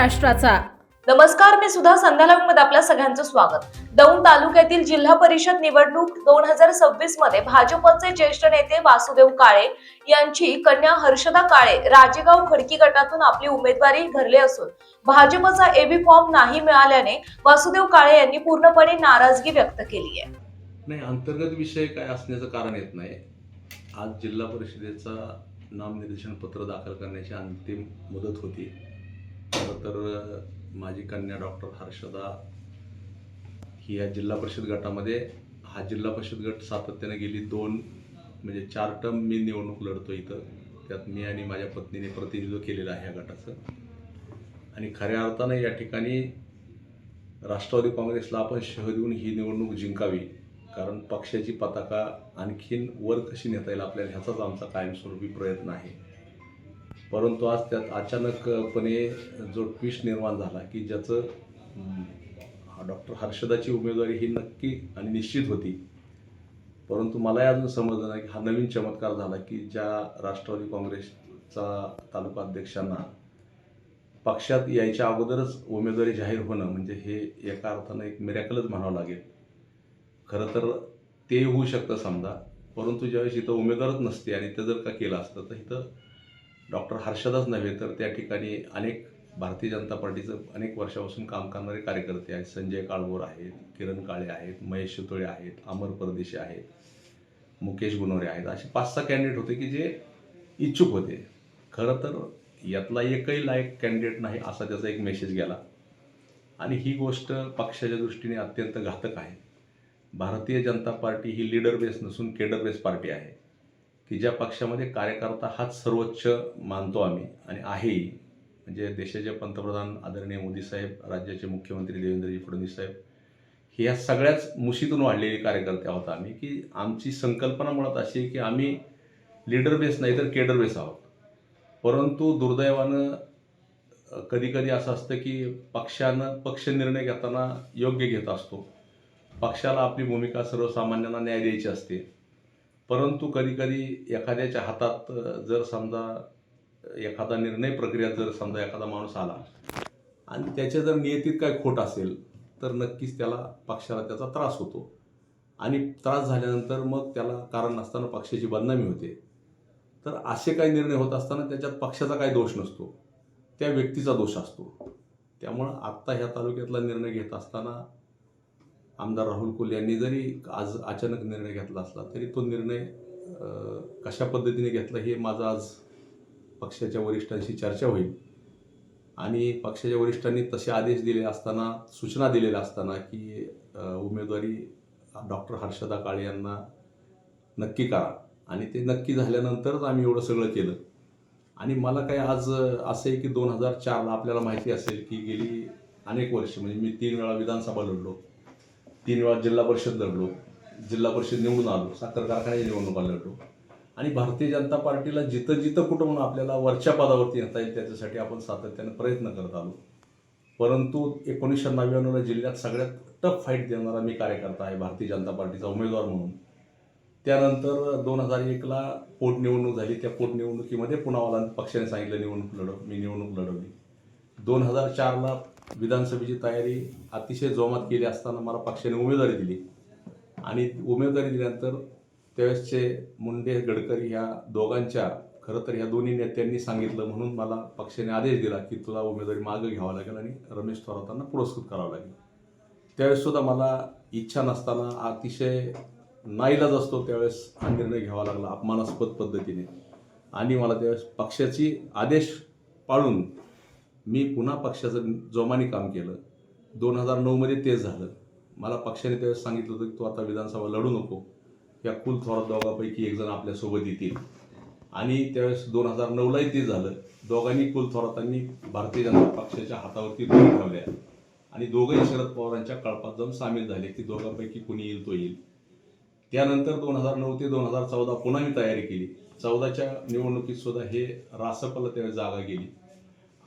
महाराष्ट्राचा. नमस्कार मी सुद्धा संध्यालागमध्ये आपल्या सगळ्यांचं स्वागत. दौंड तालुक्यातील जिल्हा परिषद निवडणूक दोन हजार सव्वीसमध्ये भाजपचे ज्येष्ठ नेते वासुदेव काळे यांची कन्या हर्षदा काळे राजेगाव खडकी गटातून आपली उमेदवारी भरली असून भाजपचा एबी फॉर्म नाही मिळाल्याने वासुदेव काळे यांनी पूर्णपणे नाराजगी व्यक्त केली आहे. नाही अंतर्गत विषय काय असण्याचं कारण येत नाही. आज जिल्हा परिषदेचा नामनिर्देशन पत्र दाखल करण्याची अंतिम मुदत होती. खरं तर माझी कन्या डॉक्टर हर्षदा ही या जिल्हा परिषद गटामध्ये हा जिल्हा परिषद गट सातत्याने गेली दोन म्हणजे चार टर्म मी निवडणूक लढतो इथं. त्यात मी आणि माझ्या पत्नीने प्रतिनिधित्व केलेलं आहे या गटाचं. आणि खऱ्या अर्थानं या ठिकाणी राष्ट्रवादी काँग्रेसला आपण शह देऊन ही निवडणूक जिंकावी कारण पक्षाची पताका आणखीन वर कशी नेता येईल आपल्याला ह्याचाच आमचा कायमस्वरूपी प्रयत्न आहे. परंतु आज त्यात अचानकपणे जो ट्विस्ट निर्माण झाला की ज्याचं डॉक्टर हर्षदाची उमेदवारी ही नक्की आणि निश्चित होती. परंतु मलाही अजून समजलं नाही की हा नवीन चमत्कार झाला की ज्या राष्ट्रवादी काँग्रेसचा तालुका अध्यक्षांना पक्षात यायच्या अगोदरच उमेदवारी जाहीर होणं म्हणजे हे एका अर्थानं एक मिरॅकलच म्हणावं लागेल. खरं तर ते होऊ शकतं समजा परंतु ज्यावेळेस इथं उमेदवारच नसते आणि ते जर का केलं असतं तर इथं डॉक्टर हर्षदाच नव्हे तर त्या ठिकाणी अनेक भारतीय जनता पार्टीचं अनेक वर्षापासून काम करणारे कार्यकर्ते आहेत. संजय काळभोर आहेत किरण काळे आहेत महेश शितोळे आहेत अमर परदेशी आहेत मुकेश गुनोरे आहेत. असे पाच सहा कॅन्डिडेट होते की जे इच्छुक होते. खरं तर यातला एकही लायक कॅन्डिडेट नाही असा त्याचा एक मेसेज गेला. आणि ही गोष्ट पक्षाच्या दृष्टीने अत्यंत घातक आहे. भारतीय जनता पार्टी ही लीडर बेस नसून केडर बेस पार्टी आहे. की ज्या पक्षामध्ये कार्यकर्ता हाच सर्वोच्च मानतो आम्ही आणि आहे. म्हणजे देशाचे पंतप्रधान आदरणीय मोदी साहेब राज्याचे मुख्यमंत्री देवेंद्रजी फडणवीस साहेब हे या सगळ्याच मुशीतून वाढलेले कार्यकर्ते आहोत आम्ही की आमची संकल्पना मुळात अशी की आम्ही लीडर बेस नाही तर केडर बेस आहोत. परंतु दुर्दैवानं कधी कधी असं असतं की पक्षानं पक्ष निर्णय घेताना योग्य घेत असतो. पक्षाला आपली भूमिका सर्वसामान्यांना न्याय द्यायची असते. परंतु कधीकधी एखाद्याच्या हातात जर समजा एखादा निर्णय प्रक्रियात जर समजा एखादा माणूस आला आणि त्याच्या जर नियतीत काय खोट असेल तर नक्कीच त्याला पक्षाला त्याचा त्रास होतो. आणि त्रास झाल्यानंतर मग त्याला कारण नसताना पक्षाची बदनामी होते. तर असे काही निर्णय होत असताना त्याच्यात पक्षाचा काही दोष नसतो. त्या व्यक्तीचा दोष असतो. त्यामुळं आत्ता ह्या तालुक्यातला निर्णय घेत असताना आमदार राहुल कुल यांनी जरी आज अचानक निर्णय घेतला असला तरी तो निर्णय कशा पद्धतीने घेतला हे माझं आज पक्षाच्या वरिष्ठांशी चर्चा होईल. आणि पक्षाच्या वरिष्ठांनी तसे आदेश दिले असताना सूचना दिलेल्या असताना की उमेदवारी डॉक्टर हर्षदा काळे यांना नक्की करा. आणि ते नक्की झाल्यानंतरच आम्ही एवढं सगळं केलं. आणि मला काय आज असं आहे की दोन हजार चारला आपल्याला माहिती असेल की गेली अनेक वर्ष म्हणजे मी तीन वेळा विधानसभा लढलो. तीन वेळा जिल्हा परिषद लढलो जिल्हा परिषद निवडून आलो साखर कारखान्याची निवडणुका लढलो. आणि भारतीय जनता पार्टीला जिथं जिथं कुठं म्हणून आपल्याला वरच्या पदावरती येता येईल त्याच्यासाठी आपण सातत्याने प्रयत्न करत आलो. परंतु एकोणीसशे नव्याण्णवला जिल्ह्यात सगळ्यात टफ फाईट देणारा मी कार्यकर्ता आहे भारतीय जनता पार्टीचा उमेदवार म्हणून. त्यानंतर दोन हजार एकला पोटनिवडणूक झाली. त्या पोटनिवडणुकीमध्ये पुन्हा मला पक्षाने सांगितलं निवडणूक लढव मी निवडणूक लढवली. दोन हजार चारला विधानसभेची तयारी अतिशय जोमात केली असताना मला पक्षाने उमेदवारी दिली. आणि उमेदवारी दिल्यानंतर त्यावेळेसचे मुंडे गडकरी ह्या दोघांच्या खरं तर ह्या दोन्ही नेत्यांनी सांगितलं म्हणून मला पक्षाने आदेश दिला की तुला उमेदवारी मागं घ्यावं लागेल आणि रमेश थोरातांना पुरस्कृत करावं लागेल. त्यावेळेससुद्धा मला इच्छा नसताना अतिशय नाईलाज असतो त्यावेळेस हा निर्णय घ्यावा लागला अपमानास्पद पद्धतीने. आणि मला त्यावेळेस पक्षाची आदेश पाळून मी पुन्हा पक्षाचं जोमाने काम केलं. दोन हजार नऊमध्ये तेच झालं. मला पक्षाने त्यावेळेस सांगितलं होतं की तू आता विधानसभा लढू नको. या कुल थोरात दोघांपैकी एक जण आपल्यासोबत येतील. आणि त्यावेळेस दोन हजार नऊलाही ते झालं. दोघांनी कुल थोरातांनी भारतीय जनता पक्षाच्या हातावरती दोन ठेवल्या. आणि दोघंही शरद पवारांच्या कळपात जाऊन सामील झाले की दोघांपैकी कुणी येईल तो येईल. त्यानंतर दोन हजार नऊ ते दोन हजार चौदा पुन्हा मी तयारी केली. चौदाच्या निवडणुकीत सुद्धा हे रासपला त्यावेळेस जागा गेली.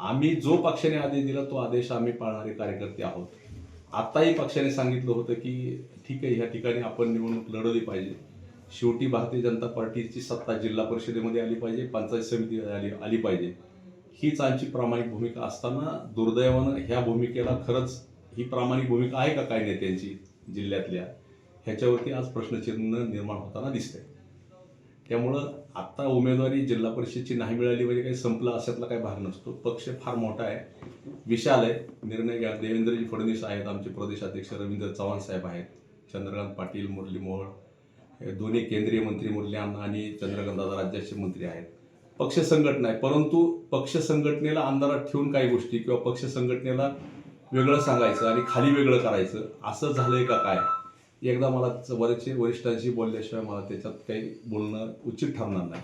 आम्ही जो पक्षाने आदेश दिला तो आदेश आम्ही पाळणारे कार्यकर्ते आहोत. आत्ताही पक्षाने सांगितलं होतं की ठीक आहे ह्या ठिकाणी आपण निवडणूक लढवली पाहिजे. शेवटी भारतीय जनता पार्टीची सत्ता जिल्हा परिषदेमध्ये आली पाहिजे पंचायत समिती आली आली पाहिजे. हीच आमची प्रामाणिक भूमिका असताना दुर्दैवानं ह्या भूमिकेला खरंच ही प्रामाणिक भूमिका आहे का काय नेत्यांची जिल्ह्यातल्या? ह्याच्यावरती आज प्रश्नचिन्ह निर्माण होताना दिसतंय. त्यामुळं आत्ता उमेदवारी जिल्हा परिषदची नाही मिळाली म्हणजे काही संपलं अशातला काही भाग नसतो. पक्ष फार मोठा आहे. विशाल आहे निर्णय घ्या. देवेंद्रजी फडणवीस आहेत आमचे प्रदेशाध्यक्ष रवींद्र चव्हाण साहेब आहेत. चंद्रकांत पाटील मुरली मोहोळ हे दोन्ही केंद्रीय मंत्री मुरली अण्णा आणि चंद्रकांत दादा राज्याचे मंत्री आहेत. पक्ष संघटना आहे. परंतु पक्ष संघटनेला अंधारात ठेवून काही गोष्टी किंवा पक्ष संघटनेला वेगळं सांगायचं आणि खाली वेगळं करायचं असं झालंय का काय? एकदा मला वरचे वरिष्ठांशी बोलल्याशिवाय मला त्याच्यात काही बोलणं उचित ठरणार नाही.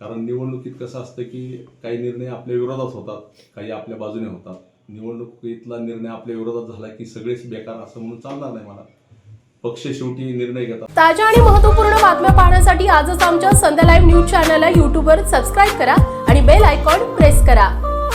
कारण निवडणुकीत कसं असतं की काही निर्णय आपल्या विरोधात होतात काही आपल्या बाजूने होतात. निवडणुकीतला निर्णय आपल्या विरोधात झाला की सगळेच बेकार असं म्हणून चालणार नाही मला. पक्ष शेवटी निर्णय घेतात. ताज्या आणि महत्त्वपूर्ण बातम्या पाहण्यासाठी आजच आमच्या संध्या लाईव्ह न्यूज चॅनलला युट्यूबवर सबस्क्राईब करा आणि बेल आयकॉन प्रेस करा.